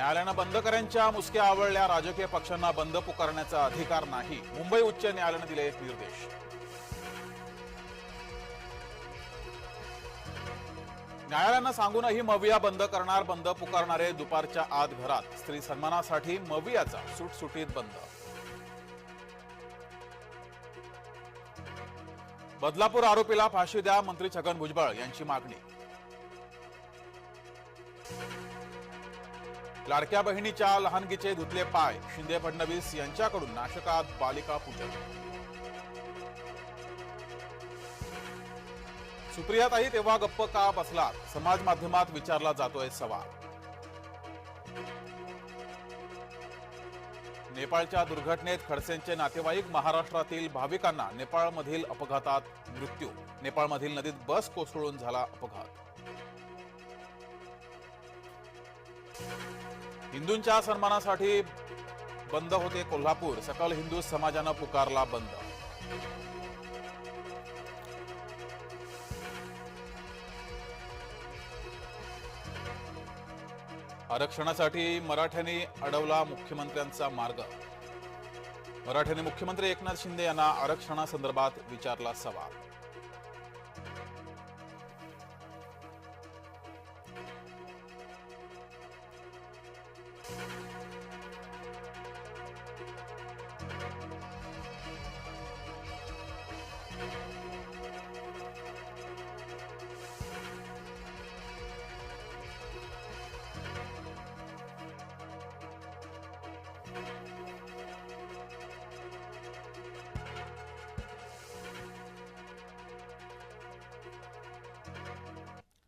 न्यायालयानं बंदकऱ्यांच्या मुसक्या आवळल्या. राजकीय पक्षांना बंद पुकारण्याचा अधिकार नाही. मुंबई उच्च न्यायालयानं दिले निर्देश. न्यायालयानं सांगूनही मविया बंद करणार बंद पुकारणारे दुपारच्या आत घरात. स्त्री सन्मानासाठी मवियाचा सुटसुटीत बंद. बदलापूर आरोपीला फाशी द्या मंत्री छगन भुजबळ यांची मागणी. लाडक्या बहिणीच्या लहानगीचे धुतले पाय. शिंदे फडणवीस यांच्याकडून नाशकात बालिका पूजन सुप्रियाताई तेव्हा गप्प का बसलात? समाज माध्यमात विचारला जातोय सवाल. नेपाळच्या दुर्घटनेत खडसेंचे नातेवाईक महाराष्ट्रातील भाविकांना नेपाळमधील अपघातात मृत्यू. नेपाळमधील नदीत बस कोसळून झाला अपघात. हिंदूंच्या सन्मानासाठी बंद होते कोल्हापूर. सकल हिंदू समाजानं पुकारला बंद. आरक्षणासाठी मराठ्यांनी अडवला मुख्यमंत्र्यांचा मार्ग. मराठ्यांनी मुख्यमंत्री एकनाथ शिंदे यांना आरक्षणासंदर्भात विचारला सवाल.